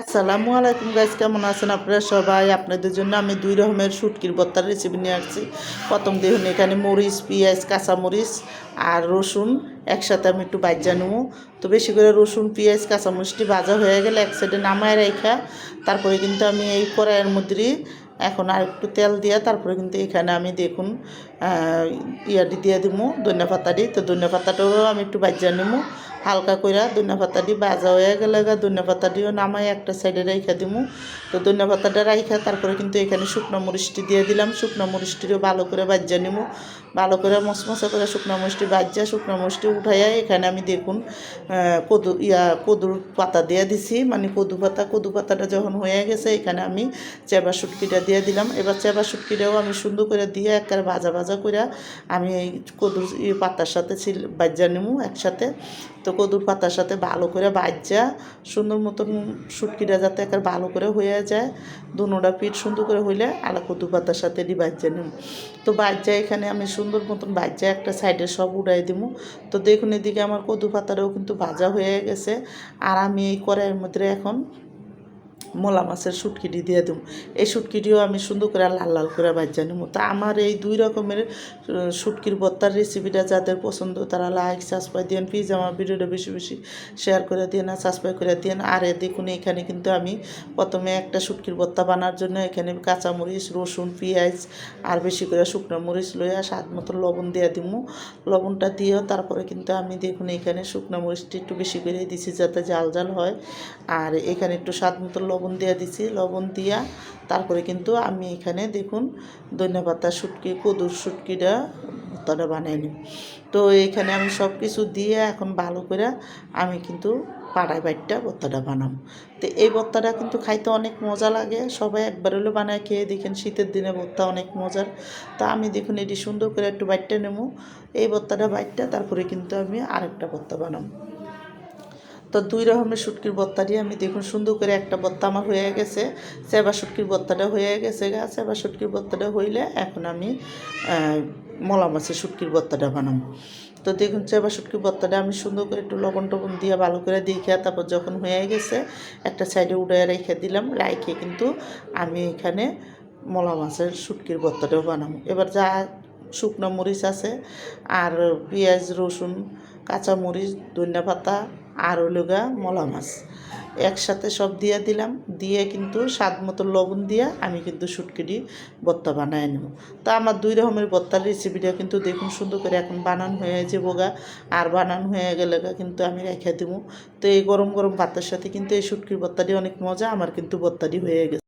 আসসালামু আলাইকুম গাইজ কেমন আছেন আপনারা সবাই? আপনাদের জন্য আমি দুই রকমের শুটকির ভর্তার রেসিপি নিয়ে আসছি। প্রথম দেখুন এখানে মরিচ, পেঁয়াজ, কাঁচামরিচ আর রসুন। একসাথে আমি একটু বাজ্যা নেব। তো বেশি করে রসুন, পেঁয়াজ, কাঁচামরিচটি ভাজা হয়ে গেলে এক সাইডে নামায় রেখা তারপরে কিন্তু আমি এই কড়াইয়ের মধ্যে এখন আর একটু তেল দিয়ে তারপরে কিন্তু এখানে আমি দেখুন ইয়াটি দিয়ে দিব ধনিয়া পাতাটি। তো ধনিয়া পাতাটাও আমি একটু বাজ্যা নেব। হালকা কইরা ধনিয়া পাতাটি বাজা হয়ে গেলে ধনিয়া পাতাটিও নামাই একটা সাইডে রাইখা দিমু। তো ধনিয়া পাতাটা রাইখা, তারপরে কিন্তু এখানে শুকনো মরিচটি দিয়ে দিলাম। শুকনো মরিচটিও ভালো করে বাজ্যা নিমু। ভালো করে মশমশা করে শুকনো মরিচটি বাজ্যা শুকনো মরিচটি উঠাইয়া এখানে আমি দেখুন কদু, ইয়া, কদুর পাতা দিয়ে দিছি। মানে কদু পাতা, কদু পাতাটা যখন হয়ে গেছে, এখানে আমি চেবা শুটকিটা দিয়ে দিলাম। এবার চেবা শুটকিটাও আমি সুন্দর করে দিয়ে একবারে ভাজা ভাজা করে আমি এই কদুর পাতার সাথে বাজ্যা নিমু একসাথে। তো কদুর পাতার সাথে ভালো করে বাজ্যা সুন্দর মতন শুটকিটা যাতে একবার ভালো করে হয়ে যায়, দুনোটা পিঠ সুন্দর করে হইলে আলা কদু পাতার সাথে দি বাজ্যা নিব। তো বাজ্যা এখানে আমি সুন্দর মতন বাজ্যা একটা সাইডে সব উড়াই দিব তো দেখুন এদিকে আমার কদু পাতাটাও কিন্তু ভাজা হয়ে গেছে। আর আমি এই কড়াইয়ের মধ্যে এখন মোলা মাছের শুটকিটি দিয়ে দেবো এই শুটকিটিও আমি সুন্দর করে লাল লাল করে বাজ্যা নেব তা আমার এই দুই রকমের আহ, শুটকির ভর্তার রেসিপিটা যাদের পছন্দ তারা লাইক সাবস্ক্রাইব দিন প্লিজ আমার ভিডিওটা বেশি বেশি শেয়ার করে দিন আর সাবস্ক্রাইব করে দিন আর দেখুন এখানে কিন্তু আমি প্রথমে একটা শুটকির ভর্তা বানার জন্য এখানে কাঁচামরিচ রসুন পেঁয়াজ আর বেশি করে শুকনো মরিচ লইয়া স্বাদ মতো লবণ দিয়ে দিব লবণটা দিয়েও তারপরে কিন্তু আমি দেখুন এখানে শুকনো মরিচটি একটু বেশি করে দিছি যাতে জাল জাল হয়। আর এখানে একটু স্বাদ মতো লবণ দিয়ে দিছি, লবণ দিয়া তারপরে কিন্তু আমি এখানে দেখুন ধনিয়া পাতা শুটকি, কদুর শুটকিটা ভর্তাটা বানাই নিই। তো এখানে আমি সব কিছু দিয়ে এখন ভালো করে আমি কিন্তু পাড়ায় বাইটটা ভর্তাটা বানাম। তো এই ভর্তাটা কিন্তু খাইতে অনেক মজা লাগে, সবাই একবার হলে বানায় খেয়ে দেখেন শীতের দিনে ভর্তা অনেক মজার। তা আমি দেখুন এটি সুন্দর করে একটু বাইটটা নেব এই ভর্তাটা বাইটটা তারপরে কিন্তু আমি আরেকটা ভর্তা বানাবো তো দুই রকমের শুটকির ভর্তাটি আমি দেখুন সুন্দর করে একটা ভর্তা আমার হয়ে গেছে। সেবা শুটকির ভর্তাটা হয়ে গেছে গা। সেবা শুটকির ভর্তাটা হইলে এখন আমি মলা মাছের শুটকির ভর্তাটা বানাবো। তো দেখুন চেবা শুটকির ভর্তাটা আমি সুন্দর করে একটু লবণ টবণ দিয়ে ভালো করে দেখে তারপর যখন হয়ে গেছে একটা সাইডে উড়ে রেখে দিলাম। রাইখে কিন্তু আমি এখানে মলা মাছের শুটকির ভর্তাটাও বানাবো। এবার যা শুকনো মরিচ আছে, আর পেঁয়াজ, রসুন, কাঁচা মরিচ, ধনিয়া পাতা, আর হলো গা মলা মাছ। একসাথে সব দিয়ে দিলাম, দিয়ে কিন্তু স্বাদ মতো লবণ দিয়ে আমি কিন্তু শুটকিটি ভর্তা বানায় নেব। তা আমার দুই রকমের ভর্তার রেসিপিটা কিন্তু দেখুন সুন্দর করে এখন বানান হয়ে যাব গা আর বানান হয়ে গেলে কিন্তু আমি রেখে দেবো। তো এই গরম গরম ভাতের সাথে কিন্তু এই শুটকির ভর্তাটি অনেক মজা, আমার কিন্তু ভর্তাটি হয়ে গেছে।